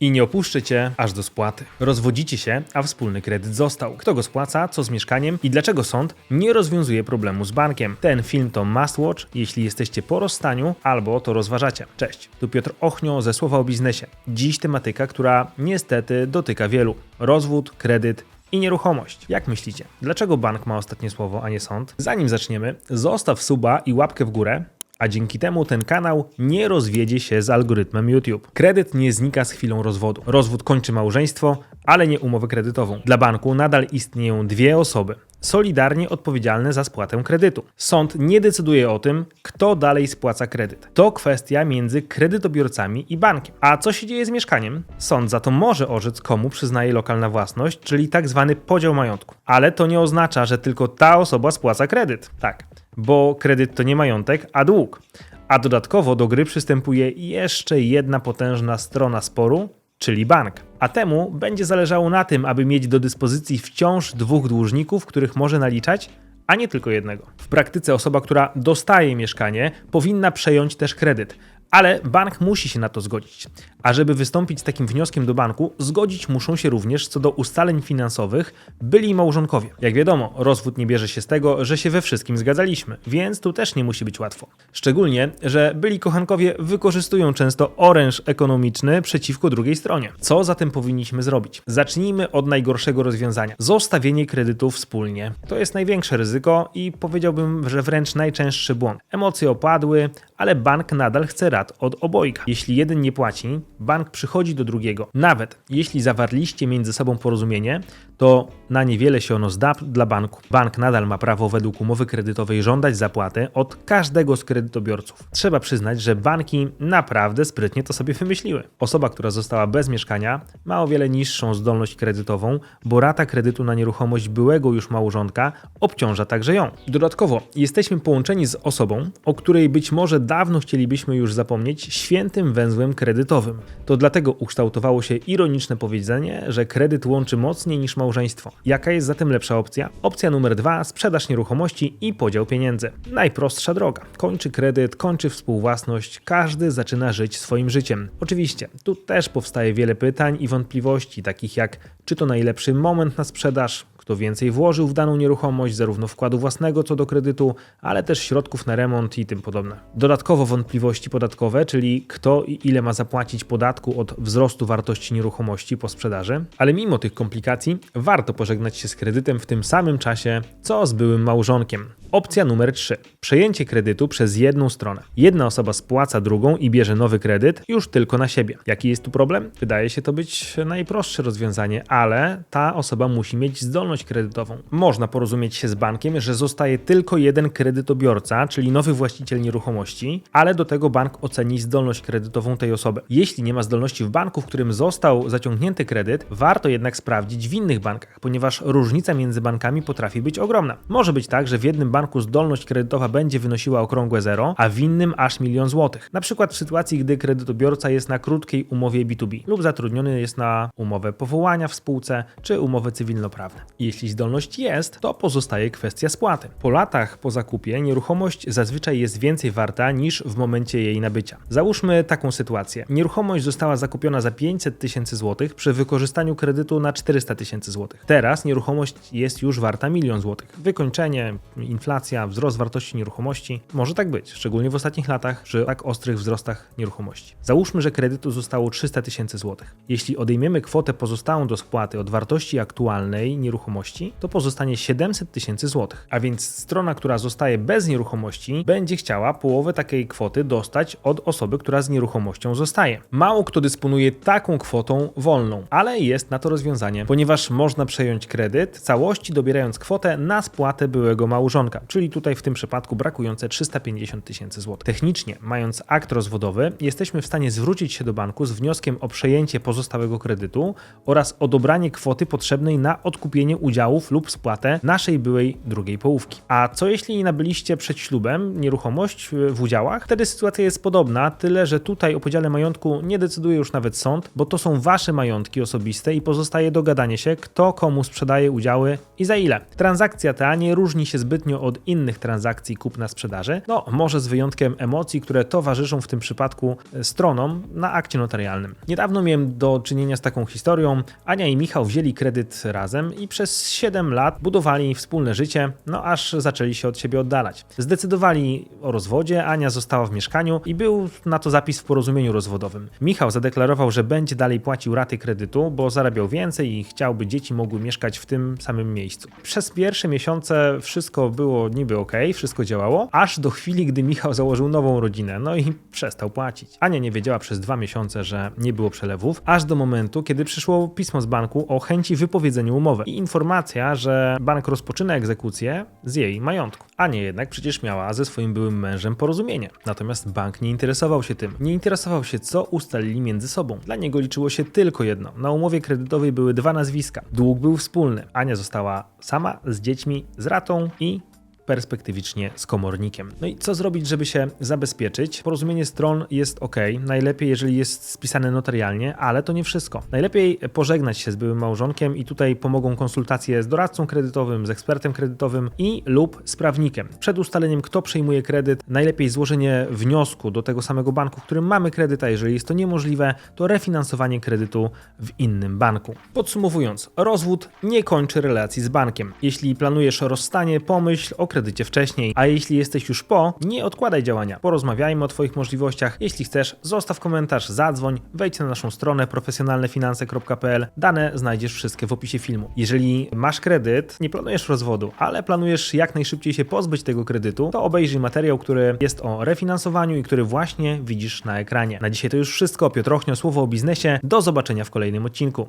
I nie opuszczę cię aż do spłaty. Rozwodzicie się, a wspólny kredyt został. Kto go spłaca, co z mieszkaniem i dlaczego sąd nie rozwiązuje problemu z bankiem. Ten film to must watch, jeśli jesteście po rozstaniu albo to rozważacie. Cześć, tu Piotr Ochnio ze Słowa o Biznesie. Dziś tematyka, która niestety dotyka wielu. Rozwód, kredyt i nieruchomość. Jak myślicie, dlaczego bank ma ostatnie słowo, a nie sąd? Zanim zaczniemy, zostaw suba i łapkę w górę, a dzięki temu ten kanał nie rozwiedzie się z algorytmem YouTube. Kredyt nie znika z chwilą rozwodu. Rozwód kończy małżeństwo, ale nie umowę kredytową. Dla banku nadal istnieją dwie osoby, solidarnie odpowiedzialne za spłatę kredytu. Sąd nie decyduje o tym, kto dalej spłaca kredyt. To kwestia między kredytobiorcami i bankiem. A co się dzieje z mieszkaniem? Sąd za to może orzec, komu przyznaje lokalna własność, czyli tak zwany podział majątku. Ale to nie oznacza, że tylko ta osoba spłaca kredyt. Tak, bo kredyt to nie majątek, a dług. A dodatkowo do gry przystępuje jeszcze jedna potężna strona sporu, czyli bank. A temu będzie zależało na tym, aby mieć do dyspozycji wciąż dwóch dłużników, których może naliczać, a nie tylko jednego. W praktyce osoba, która dostaje mieszkanie, powinna przejąć też kredyt, ale bank musi się na to zgodzić. A żeby wystąpić z takim wnioskiem do banku, zgodzić muszą się również co do ustaleń finansowych byli małżonkowie. Jak wiadomo, rozwód nie bierze się z tego, że się we wszystkim zgadzaliśmy, więc tu też nie musi być łatwo. Szczególnie, że byli kochankowie wykorzystują często oręż ekonomiczny przeciwko drugiej stronie. Co zatem powinniśmy zrobić? Zacznijmy od najgorszego rozwiązania. Zostawienie kredytu wspólnie. To jest największe ryzyko i powiedziałbym, że wręcz najczęstszy błąd. Emocje opadły, ale bank nadal chce rat od obojga. Jeśli jeden nie płaci, bank przychodzi do drugiego. Nawet jeśli zawarliście między sobą porozumienie, to na niewiele się ono zda dla banku. Bank nadal ma prawo według umowy kredytowej żądać zapłaty od każdego z kredytobiorców. Trzeba przyznać, że banki naprawdę sprytnie to sobie wymyśliły. Osoba, która została bez mieszkania, ma o wiele niższą zdolność kredytową, bo rata kredytu na nieruchomość byłego już małżonka obciąża także ją. Dodatkowo jesteśmy połączeni z osobą, o której być może dawno chcielibyśmy już zapomnieć, świętym węzłem kredytowym. To dlatego ukształtowało się ironiczne powiedzenie, że kredyt łączy mocniej niż małżeństwo. Jaka jest zatem lepsza opcja? Opcja numer dwa: sprzedaż nieruchomości i podział pieniędzy. Najprostsza droga. Kończy kredyt, kończy współwłasność, każdy zaczyna żyć swoim życiem. Oczywiście, tu też powstaje wiele pytań i wątpliwości, takich jak czy to najlepszy moment na sprzedaż, kto więcej włożył w daną nieruchomość, zarówno wkładu własnego co do kredytu, ale też środków na remont i tym podobne. Dodatkowo wątpliwości podatkowe, czyli kto i ile ma zapłacić podatku od wzrostu wartości nieruchomości po sprzedaży, ale mimo tych komplikacji warto pożegnać się z kredytem w tym samym czasie, co z byłym małżonkiem. Opcja numer 3. Przejęcie kredytu przez jedną stronę. Jedna osoba spłaca drugą i bierze nowy kredyt już tylko na siebie. Jaki jest tu problem? Wydaje się to być najprostsze rozwiązanie, ale ta osoba musi mieć zdolność kredytową. Można porozumieć się z bankiem, że zostaje tylko jeden kredytobiorca, czyli nowy właściciel nieruchomości, ale do tego bank oceni zdolność kredytową tej osoby. Jeśli nie ma zdolności w banku, w którym został zaciągnięty kredyt, warto jednak sprawdzić w innych bankach, ponieważ różnica między bankami potrafi być ogromna. Może być tak, że w jednym banku zdolność kredytowa będzie wynosiła okrągłe zero, a w innym aż milion złotych. Na przykład w sytuacji, gdy kredytobiorca jest na krótkiej umowie B2B lub zatrudniony jest na umowę powołania w spółce czy umowę cywilnoprawne. Jeśli zdolność jest, to pozostaje kwestia spłaty. Po latach po zakupie nieruchomość zazwyczaj jest więcej warta niż w momencie jej nabycia. Załóżmy taką sytuację. Nieruchomość została zakupiona za 500 tysięcy złotych przy wykorzystaniu kredytu na 400 tysięcy złotych. Teraz nieruchomość jest już warta milion złotych. Wykończenie, inflacja, wzrost wartości nieruchomości. Może tak być, szczególnie w ostatnich latach przy tak ostrych wzrostach nieruchomości. Załóżmy, że kredytu zostało 300 tysięcy złotych. Jeśli odejmiemy kwotę pozostałą do spłaty od wartości aktualnej nieruchomości, to pozostanie 700 tysięcy złotych. A więc strona, która zostaje bez nieruchomości, będzie chciała połowę takiej kwoty dostać od osoby, która z nieruchomością zostaje. Mało kto dysponuje taką kwotą wolną, ale jest na to rozwiązanie, ponieważ można przejąć kredyt całości dobierając kwotę na spłatę byłego małżonka, czyli tutaj w tym przypadku brakujące 350 tysięcy złotych. Technicznie, mając akt rozwodowy, jesteśmy w stanie zwrócić się do banku z wnioskiem o przejęcie pozostałego kredytu oraz odebranie kwoty potrzebnej na odkupienie udziałów lub spłatę naszej byłej drugiej połówki. A co jeśli nabyliście przed ślubem nieruchomość w udziałach? Wtedy sytuacja jest podobna, tyle że tutaj o podziale majątku nie decyduje już nawet sąd, bo to są wasze majątki osobiste i pozostaje dogadanie się, kto komu sprzedaje udziały i za ile. Transakcja ta nie różni się zbytnio od innych transakcji kupna-sprzedaży, no może z wyjątkiem emocji, które towarzyszą w tym przypadku e, stronom na akcie notarialnym. Niedawno miałem do czynienia z taką historią. Ania i Michał wzięli kredyt razem i przez 7 lat budowali wspólne życie, no aż zaczęli się od siebie oddalać. Zdecydowali o rozwodzie, Ania została w mieszkaniu i był na to zapis w porozumieniu rozwodowym. Michał zadeklarował, że będzie dalej płacił raty kredytu, bo zarabiał więcej i chciałby dzieci mogły mieszkać w tym samym miejscu. Przez pierwsze miesiące wszystko było niby ok, wszystko działało, aż do chwili, gdy Michał założył nową rodzinę, no i przestał płacić. Ania nie wiedziała przez dwa miesiące, że nie było przelewów, aż do momentu, kiedy przyszło pismo z banku o chęci wypowiedzenia umowy i informacja, że bank rozpoczyna egzekucję z jej majątku. Ania jednak przecież miała ze swoim byłym mężem porozumienie. Natomiast bank nie interesował się tym. Nie interesował się, co ustalili między sobą. Dla niego liczyło się tylko jedno. Na umowie kredytowej były dwa nazwiska. Dług był wspólny. Ania została sama z dziećmi, z ratą i perspektywicznie z komornikiem. No i co zrobić, żeby się zabezpieczyć? Porozumienie stron jest ok, najlepiej jeżeli jest spisane notarialnie, ale to nie wszystko. Najlepiej pożegnać się z byłym małżonkiem i tutaj pomogą konsultacje z doradcą kredytowym, z ekspertem kredytowym i lub z prawnikiem. Przed ustaleniem kto przejmuje kredyt, najlepiej złożenie wniosku do tego samego banku, w którym mamy kredyt, a jeżeli jest to niemożliwe, to refinansowanie kredytu w innym banku. Podsumowując, rozwód nie kończy relacji z bankiem. Jeśli planujesz rozstanie, pomyśl o kredycie wcześniej, a jeśli jesteś już po, nie odkładaj działania. Porozmawiajmy o Twoich możliwościach. Jeśli chcesz, zostaw komentarz, zadzwoń, wejdź na naszą stronę profesjonalnefinanse.pl. Dane znajdziesz wszystkie w opisie filmu. Jeżeli masz kredyt, nie planujesz rozwodu, ale planujesz jak najszybciej się pozbyć tego kredytu, to obejrzyj materiał, który jest o refinansowaniu i który właśnie widzisz na ekranie. Na dzisiaj to już wszystko. Piotr Ochnio, Słowo o biznesie. Do zobaczenia w kolejnym odcinku.